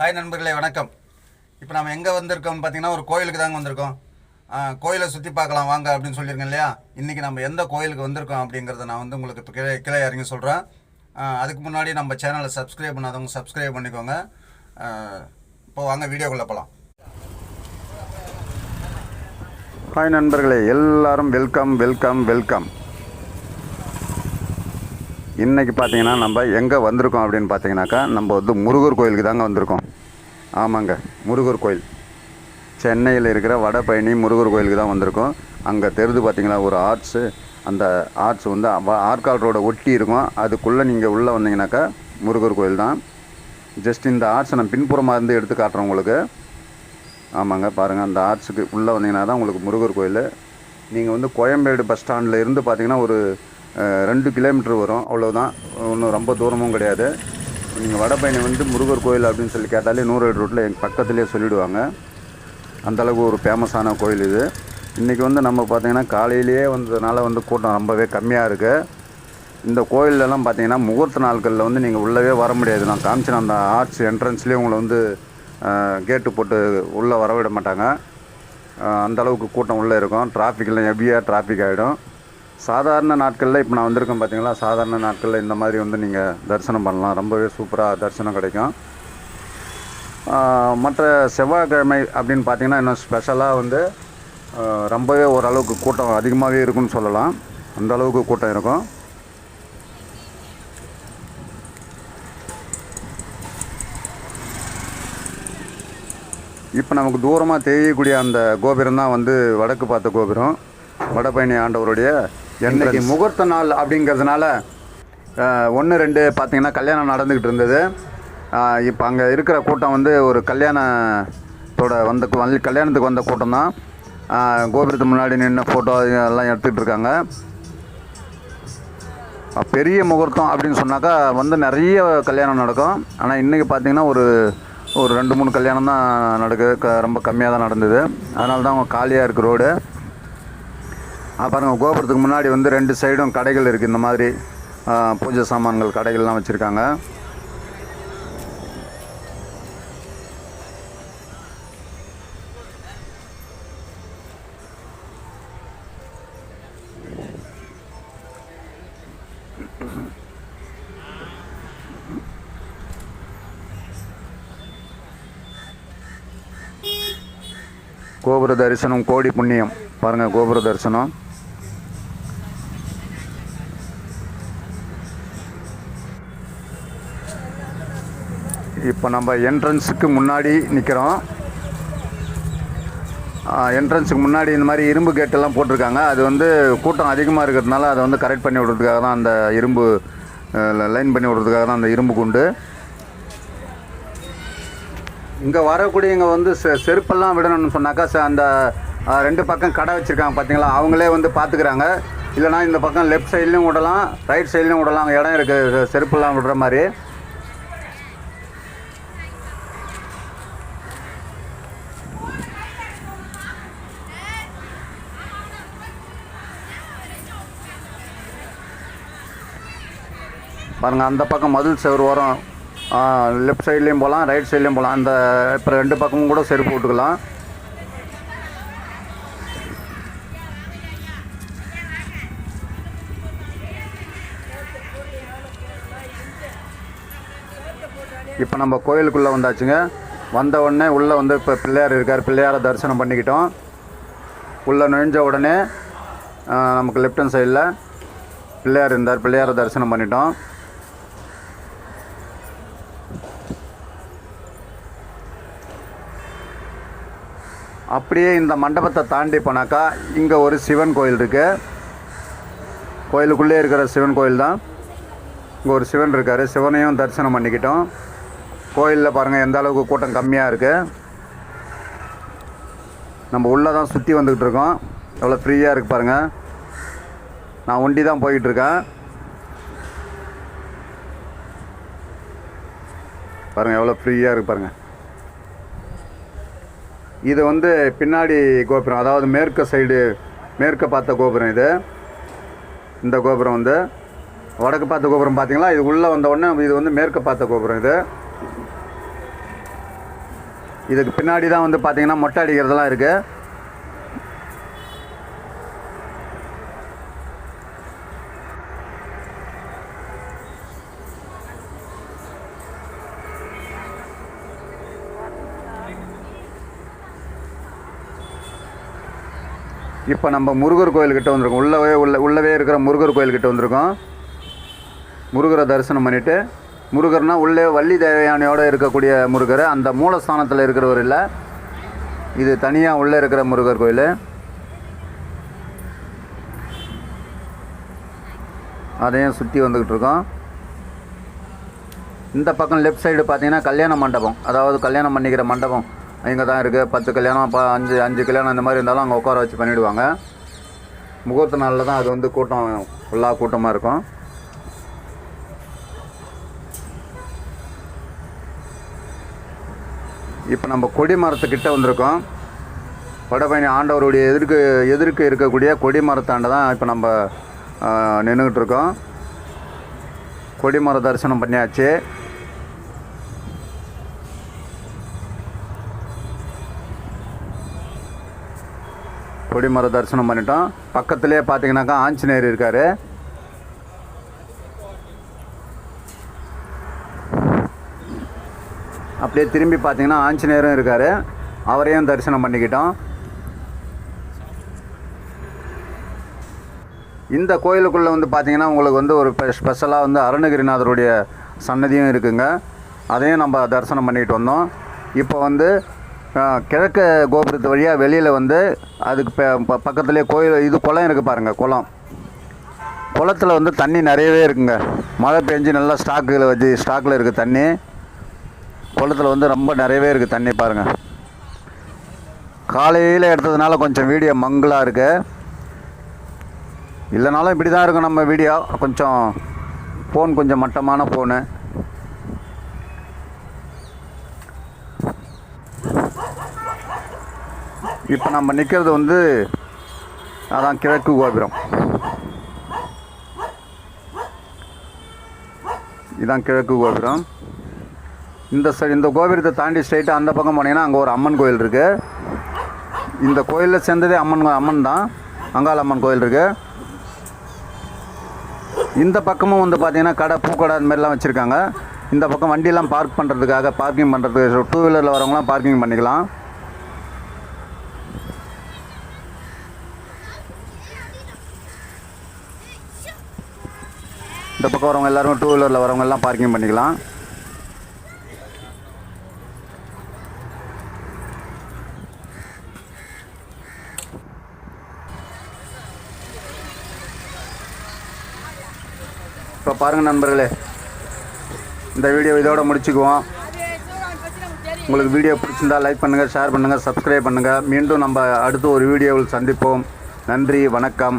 Hi நண்பர்களே வணக்கம். இப்போ நம்ம எங்கே வந்திருக்கோம்னு பார்த்தீங்கன்னா ஒரு கோயிலுக்கு தாங்க வந்திருக்கோம். கோயிலை சுற்றி பார்க்கலாம் வாங்க அப்படின்னு சொல்லியிருக்கேன் இல்லையா? இன்றைக்கி நம்ம எந்த கோயிலுக்கு வந்திருக்கோம் அப்படிங்கிறத நான் வந்து உங்களுக்கு இப்போ கிளை கிளை இறங்கி சொல்கிறேன் அதுக்கு முன்னாடி நம்ம சேனலை சப்ஸ்கிரைப் பண்ணாதவங்க சப்ஸ்கிரைப் பண்ணிக்கோங்க. இப்போ வாங்க வீடியோக்குள்ளே போகலாம் ஹாய் நண்பர்களே. எல்லாரும் வெல்கம் வெல்கம் வெல்கம் இன்றைக்கி பார்த்தீங்கன்னா நம்ம எங்கே வந்திருக்கோம் அப்படின்னு பார்த்தீங்கன்னாக்கா நம்ம வந்து முருகர் கோயிலுக்கு தாங்க வந்திருக்கோம். ஆமாங்க முருகர் கோயில். சென்னையில் இருக்கிற வடபழனி முருகர் கோயிலுக்கு தான் வந்திருக்கோம். அங்கே தெரிந்து பார்த்தீங்களா ஒரு ஆர்ட்ஸு அந்த ஆர்ட்ஸ் வந்து அவ- ஆற்கால் ரோட ஒட்டி இருக்கும். அதுக்குள்ளே நீங்கள் உள்ளே வந்தீங்கன்னாக்கா முருகர் கோயில் தான். ஜஸ்ட் இந்த ஆர்ட்ஸை நான் பின்புறமாக இருந்து எடுத்து காட்டுறேன் உங்களுக்கு. ஆமாங்க பாருங்கள் அந்த ஆர்ட்ஸுக்கு உள்ளே வந்தீங்கன்னா தான் உங்களுக்கு முருகர் கோயில். நீங்கள் வந்து கோயம்பேடு பஸ் ஸ்டாண்டில் இருந்து பார்த்தீங்கன்னா ஒரு ரெண்டு கிலோமீட்டர் வரும் அவ்வளோதான் ஒன்றும் ரொம்ப தூரமும் கிடையாது. நீங்கள் வடபயணி வந்து முருகர் கோயில் அப்படின்னு சொல்லி கேட்டாலே நூறு ரோட்டில் எங்கள் பக்கத்துலேயே சொல்லிவிடுவாங்க அந்தளவுக்கு ஒரு ஃபேமஸான கோயில் இது. இன்றைக்கி வந்து நம்ம பார்த்திங்கன்னா காலையிலேயே வந்ததுனால வந்து கூட்டம் ரொம்பவே கம்மியாக இருக்குது இந்த கோயிலெலாம் பார்த்தீங்கன்னா முகூர்த்த நாட்களில் வந்து நீங்கள் உள்ளவே வர முடியாது. நான் காமிச்சேன் அந்த ஆர்ச் என்ட்ரன்ஸ்லேயே உங்களை வந்து கேட்டு போட்டு உள்ளே வரவிட மாட்டாங்க. அந்தளவுக்கு அந்த அளவுக்கு கூட்டம் உள்ளே இருக்கும். டிராஃபிக்லாம் ஹெவியாக டிராஃபிக் ஆகிடும் சாதாரண நாட்களில் இப்போ நான் வந்திருக்கேன் பார்த்தீங்களா சாதாரண நாட்களில் இந்த மாதிரி வந்து நீங்கள் தரிசனம் பண்ணலாம். ரொம்பவே சூப்பராக தரிசனம் கிடைக்கும். மற்ற செவ்வாய்க்கிழமை அப்படின்னு பார்த்தீங்கன்னா இன்னும் ஸ்பெஷலாக வந்து ரொம்பவே ஓரளவுக்கு கூட்டம் அதிகமாகவே இருக்குன்னு சொல்லலாம். அந்த அளவுக்கு கூட்டம் இருக்கும். இப்போ நமக்கு தூரமாக தெரியக்கூடிய அந்த கோபுரம் தான் வந்து வடக்கு பார்த்த கோபுரம். வடபழனி ஆண்டவருடைய இன்னைக்கு முகூர்த்த நாள் அப்படிங்கிறதுனால ஒன்று ரெண்டு பார்த்தீங்கன்னா கல்யாணம் நடந்துக்கிட்டு இருந்தது. இப்போ அங்கே இருக்கிற கூட்டம் வந்து ஒரு கல்யாணத்தோட வந்த கல்யாணத்துக்கு வந்த கூட்டம் தான். கோபுரத்துக்கு முன்னாடி நின்று ஃபோட்டோ எல்லாம் எடுத்துகிட்டு இருக்காங்க. பெரிய முகூர்த்தம் அப்படின்னு சொன்னாக்கா வந்து நிறைய கல்யாணம் நடக்கும். ஆனால் இன்றைக்கி பார்த்தீங்கன்னா ஒரு ஒரு ரெண்டு மூணு கல்யாணம் தான் நடக்குது. க ரொம்ப கம்மியாக தான் நடந்தது. அதனால தான் அவங்க காலியாக இருக்கு ரோடு. பாருங்கள் கோபுரத்துக்கு முன்னாடி வந்து ரெண்டு சைடும் கடைகள் இருக்குது இந்த மாதிரி பூஜை சாமான்கள் கடைகள்லாம் வச்சுருக்காங்க. கோபுர தரிசனம் கோடி புண்ணியம். பாருங்கள் கோபுர தரிசனம். இப்போ நம்ம என்ட்ரன்ஸுக்கு முன்னாடி நிற்கிறோம் என்ட்ரன்ஸுக்கு முன்னாடி இந்த மாதிரி இரும்பு கேட்டெல்லாம் போட்டிருக்காங்க. அது வந்து கூட்டம் அதிகமாக இருக்கிறதுனால அதை வந்து கரெக்ட் பண்ணி விடுறதுக்காக தான் அந்த இரும்பு லைன் பண்ணி விடுறதுக்காக தான் அந்த இரும்பு குண்டு. இங்கே வரக்கூடியவங்க வந்து செ செருப்பெல்லாம் விடணும்னு சொன்னாக்கா ச- அந்த ரெண்டு பக்கம் கடை வச்சுருக்காங்க பார்த்தீங்களா அவங்களே வந்து பார்த்துக்கிறாங்க இல்லைனா இந்த பக்கம் லெஃப்ட் சைட்லேயும் விடலாம் ரைட் சைட்லேயும் விடலாம். இடம் இருக்குது செருப்பெல்லாம் விடுற மாதிரி. பாருங்கள் அந்த பக்கம் மதில் செவரு வரும். லெஃப்ட் சைட்லேயும் போகலாம் ரைட் சைட்லேயும் போகலாம் அந்த இப்போ ரெண்டு பக்கமும் கூட செருப்பு விட்டுக்கலாம். இப்போ நம்ம கோயிலுக்குள்ளே வந்தாச்சுங்க. வந்த உடனே உள்ளே வந்து இப்போ பிள்ளையார் இருக்கார். பிள்ளையாரை தரிசனம் பண்ணிக்கிட்டோம். உள்ளே நுழைஞ்ச உடனே நமக்கு லெஃப்ட் ஹேண்ட் சைடில் பிள்ளையார் இருந்தார். பிள்ளையாரை தரிசனம் பண்ணிட்டோம். அப்படியே இந்த மண்டபத்தை தாண்டி போனாக்கா இங்கே ஒரு சிவன் கோயில் இருக்குது கோயிலுக்குள்ளே இருக்கிற சிவன் கோயில் தான் இங்கே ஒரு சிவன் இருக்கார். சிவனையும் தரிசனம் பண்ணிக்கிட்டோம். கோயிலில் பாருங்கள் எந்த அளவுக்கு கூட்டம் கம்மியாக இருக்குது நம்ம உள்ளே தான் சுற்றி வந்துக்கிட்டு இருக்கோம். எவ்வளோ ஃப்ரீயாக இருக்குது பாருங்கள் நான் ஒண்டி தான் போய்கிட்டு இருக்கேன் பாருங்கள் எவ்வளோ ஃப்ரீயாக இருக்குது பாருங்கள் இது வந்து பின்னாடி கோபுரம் அதாவது மேற்கு சைடு மேற்கு பார்த்த கோபுரம் இது. இந்த கோபுரம் வந்து வடக்கு பார்த்த கோபுரம் பார்த்தீங்களா? இது உள்ளே வந்த உடனே இது வந்து மேற்கு பார்த்த கோபுரம் இது. இதுக்கு பின்னாடி தான் வந்து பார்த்தீங்கன்னா மொட்டை அடிக்கிறதெல்லாம் இருக்குது இப்போ நம்ம முருகர் கோயில்கிட்ட வந்திருக்கோம். உள்ளவே உள்ள உள்ளவே இருக்கிற முருகர் கோயில்கிட்ட வந்திருக்கோம். முருகரை தரிசனம் பண்ணிவிட்டு முருகர்னால் உள்ளே வள்ளி தேவயானையோடு இருக்கக்கூடிய முருகர். அந்த மூலஸ்தானத்தில் இருக்கிறவர் இல்லை. இது தனியாக உள்ளே இருக்கிற முருகர் கோயில். அதையும் சுற்றி வந்துக்கிட்டு இருக்கோம். இந்த பக்கம் லெஃப்ட் சைடு பார்த்தீங்கன்னா கல்யாண மண்டபம். அதாவது கல்யாணம் பண்ணிக்கிற மண்டபம். இங்கே தான் இருக்குது பத்து கல்யாணம் ப அஞ்சு அஞ்சு கல்யாணம் இந்த மாதிரி இருந்தாலும் அங்கே உட்கார வச்சு பண்ணிவிடுவாங்க முகூர்த்த நாளில் தான் அது வந்து கூட்டம் ஃபுல்லாக கூட்டமாக இருக்கும். இப்போ நம்ம கொடி மரத்துக்கிட்ட வந்திருக்கோம். வடபயணி ஆண்டவருடைய எதிர்க்கு எதிர்க்கு இருக்கக்கூடிய கொடி மரத்தாண்ட தான் இப்போ நம்ம நின்றுக்கிட்டு இருக்கோம். கொடிமர தரிசனம் பண்ணியாச்சு. கொடிமர தரிசனம் பண்ணிட்டோம். பக்கத்துலேயே பார்த்தீங்கன்னாக்கா ஆஞ்சநேயர் இருக்கார். அப்படியே திரும்பி பார்த்தீங்கன்னா ஆஞ்சநேயரும் இருக்கார். அவரையும் தரிசனம் பண்ணிக்கிட்டோம். இந்த கோயிலுக்குள்ளே வந்து பார்த்தீங்கன்னா உங்களுக்கு வந்து ஒரு ஸ்பெஷலாக வந்து அருணகிரிநாதருடைய சன்னதியும் இருக்குங்க. அதையும் நம்ம தரிசனம் பண்ணிக்கிட்டு வந்தோம். இப்போ வந்து கிழக்கு கோபுரத்து வழியாக வெளியில் வந்து அதுக்கு ப- ப- பக்கத்துலேயே கோயில் இது குளம் இருக்குது பாருங்கள் குளம். குளத்தில் வந்து தண்ணி நிறையவே இருக்குங்க. மழை பெஞ்சு நல்லா ஸ்டாக்கில் வச்சு ஸ்டாக்கில் இருக்குது தண்ணி. குளத்தில் வந்து ரொம்ப நிறையவே இருக்குது தண்ணி பாருங்கள் காலையில் எடுத்ததுனால கொஞ்சம் வீடியோ மங்கலாக இருக்குது இல்லைனாலும் இப்படி தான் இருக்கும் நம்ம வீடியோ. கொஞ்சம் ஃபோன் கொஞ்சம் மட்டமான ஃபோனு இப்போ நம்ம நிற்கிறது வந்து அதான் கிழக்கு கோபுரம். இதான் கிழக்கு கோபுரம். இந்த சைடு இந்த கோபுரத்தை தாண்டி ஸ்ட்ரைட்டாக அந்த பக்கம் போனீங்கன்னா அங்கே ஒரு அம்மன் கோயில் இருக்குது இந்த கோயிலில் சேர்ந்ததே அம்மன் அம்மன் தான். அங்காள அம்மன் கோயில் இருக்குது இந்த பக்கமும் வந்து பார்த்தீங்கன்னா கடை பூக்கடை அந்த மாதிரிலாம் வச்சுருக்காங்க. இந்த பக்கம் வண்டியெல்லாம் பார்க் பண்ணுறதுக்காக பார்க்கிங் பண்ணுறதுக்கு டூ வீலரில் வரவங்களாம் பார்க்கிங் பண்ணிக்கலாம். இந்த பக்கம் வரவங்க எல்லாரும் டூ வீலரில் வரவங்க எல்லாம் பார்க்கிங் பண்ணிக்கலாம். இப்போ பாருங்கள் நண்பர்களே இந்த வீடியோ இதோட முடிச்சுக்குவோம். உங்களுக்கு வீடியோ பிடிச்சிருந்தா லைக் பண்ணுங்கள் ஷேர் பண்ணுங்கள் சப்ஸ்கிரைப் பண்ணுங்கள் மீண்டும் நம்ம அடுத்து ஒரு வீடியோவில் சந்திப்போம். நன்றி வணக்கம்.